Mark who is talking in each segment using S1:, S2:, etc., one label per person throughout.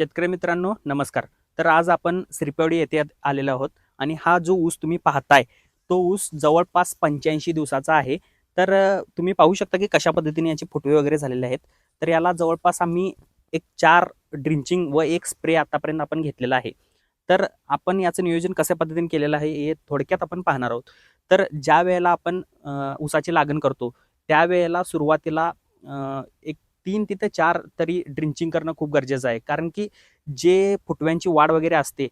S1: शेतकरी मित्रांनो नमस्कार. तर आज आपण श्रीपेवडी येथे आलेलो आहोत आणि हा जो ऊस तुम्ही पाहताय तो ऊस जवळपास पंच्याऐंशी दिवसाचा आहे. तर तुम्ही पाहू शकता की कशा पद्धतीने याचे फुटवे वगैरे झालेले आहेत. तर याला जवळपास आम्ही एक चार ड्रिंचिंग व एक स्प्रे आतापर्यंत आपण घेतलेला आहे. तर आपण याचं नियोजन कशा पद्धतीने केलेलं आहे हे थोडक्यात आपण पाहणार आहोत. तर ज्या वेळेला आपण ऊसाची लागण करतो त्यावेळेला सुरुवातीला एक तीन तिथे चार तरी ड्रिंचिंग करणं खूप गरजेचं आहे. कारण की जे फुटव्यांची वाढ वगैरे असते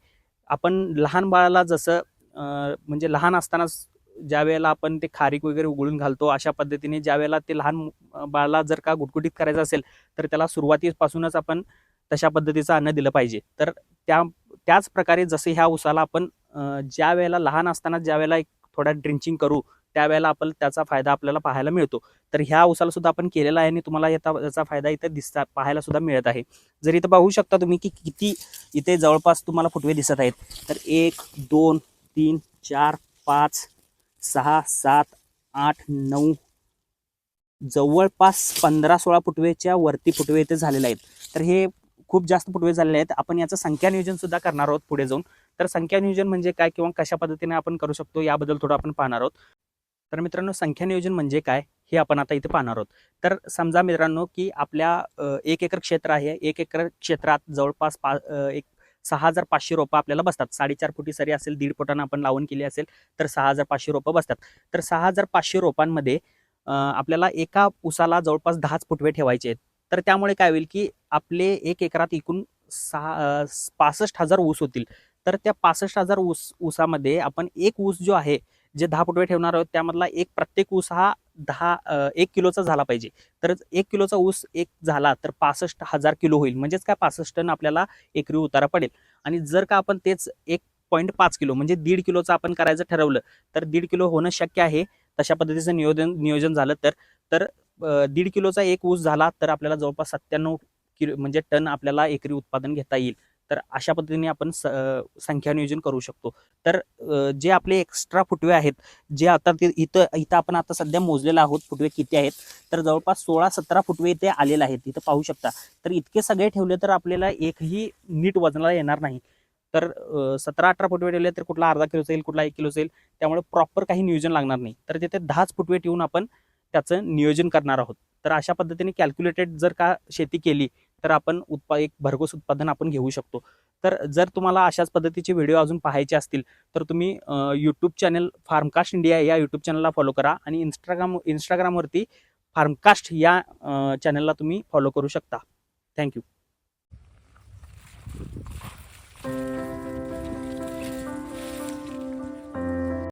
S1: आपण लहान बाळाला जसं म्हणजे लहान असतानाच ज्या वेळेला आपण ते खारीक वगैरे उघडून घालतो अशा पद्धतीने ज्या वेळेला ते लहान बाळाला जर का गुटगुटीत करायचं असेल तर त्याला सुरुवातीपासूनच आपण तशा पद्धतीचं अन्न दिलं पाहिजे. तर त्या त्याच प्रकारे जसं ह्या उसाला आपण ज्या वेळेला लहान असताना ज्या वेळेला एक थोडा ड्रिंचिंग करू त्यावेळेला आपण त्याचा फायदा आपल्याला पाहायला मिळतो. तर ह्या उसाला सुद्धा आपण केलेला आहे आणि तुम्हाला याचा याचा फायदा इथं दिसता पाहायला सुद्धा मिळत आहे. जर इथं पाहू शकता तुम्ही की किती इथे जवळपास तुम्हाला फुटवे दिसत आहेत. तर एक दोन तीन चार पाच सहा सात आठ नऊ जवळपास पंधरा सोळा फुटवेच्या वरती फुटवे इथे झालेले आहेत. तर हे खूप जास्त फुटवे झालेले आहेत. आपण याचं संख्या नियोजन सुद्धा करणार आहोत पुढे जाऊन. तर संख्या नियोजन म्हणजे काय किंवा कशा पद्धतीने आपण करू शकतो याबद्दल थोडं आपण पाहणार आहोत. तर मित्रांनो संख्या नियोजन म्हणजे काय हे आपण आता इथे पाहणार आहोत. तर समजा मित्रांनो की आपल्या एक एकर क्षेत्र आहे. एक एकर क्षेत्रात जवळपास पा एक सहा हजार पाचशे रोपं आपल्याला बसतात. साडेचार फुटी सरी असेल दीड फुटानं आपण लावून केली असेल तर सहा हजार पाचशे रोपं बसतात. तर सहा हजार पाचशे रोपांमध्ये आपल्याला एका उसाला जवळपास दहाच फुटवे ठेवायचे आहेत. तर त्यामुळे काय होईल की आपले एक एकरात एकूण सहा पासष्ट हजार ऊस होतील. तर त्या पासष्ट हजार ऊस ऊसामध्ये आपण एक ऊस जो आहे जे दहा फुटवे ठेवणार आहोत त्यामधला एक प्रत्येक ऊस हा दहा एक किलोचा झाला पाहिजे. तर एक किलोचा ऊस एक झाला तर पासष्ट हजार किलो होईल. म्हणजेच काय? पासष्ट टन आपल्याला एकरी उतारा पडेल. आणि जर का आपण तेच एक पॉईंट पाच किलो म्हणजे दीड किलोचं आपण करायचं ठरवलं तर दीड किलो होणं शक्य आहे. तशा पद्धतीचं नियोजन नियोजन झालं तर तर दीड किलोचा एक ऊस झाला तर आपल्याला जवळपास सत्त्याण्णव किलो म्हणजे टन आपल्याला एकरी उत्पादन घेता येईल. तर अशा पद्धतीने आपण स- संख्या नियोजन करू शकतो. तर जे आपले एक्स्ट्रा फुटवे आहेत जे आता ते इथं इथं आपण आता सध्या मोजलेलं आहोत फुटवे किती आहेत तर जवळपास सोळा सतरा फुटवे इथे आलेले आहेत इथं पाहू शकता. तर इतके सगळे ठेवले तर आपल्याला एकही नीट वजनाला येणार नाही. तर सतरा अठरा फुटवे ठेवले तर कुठला अर्धा किलोचा येईल कुठला एक किलोचा येईल त्यामुळे प्रॉपर काही नियोजन लागणार नाही. तर तिथे दहाच फुटवे ठेवून आपण त्याचं नियोजन करणार आहोत. तर अशा पद्धतीने कॅल्क्युलेटेड जर का शेती केली तर आपण उत्पा एक भरघोस उत्पादन आपण घेऊ शकतो. तर जर तुम्हाला अशाच पद्धतीचे व्हिडिओ अजून पाहायचे असतील तर तुम्ही यूट्यूब चॅनल फार्मकास्ट इंडिया या यूट्यूब चॅनलला फॉलो करा आणि इंस्टाग्राम इंस्टाग्रामवरती फार्मकास्ट या चॅनलला तुम्ही फॉलो करू शकता. थँक्यू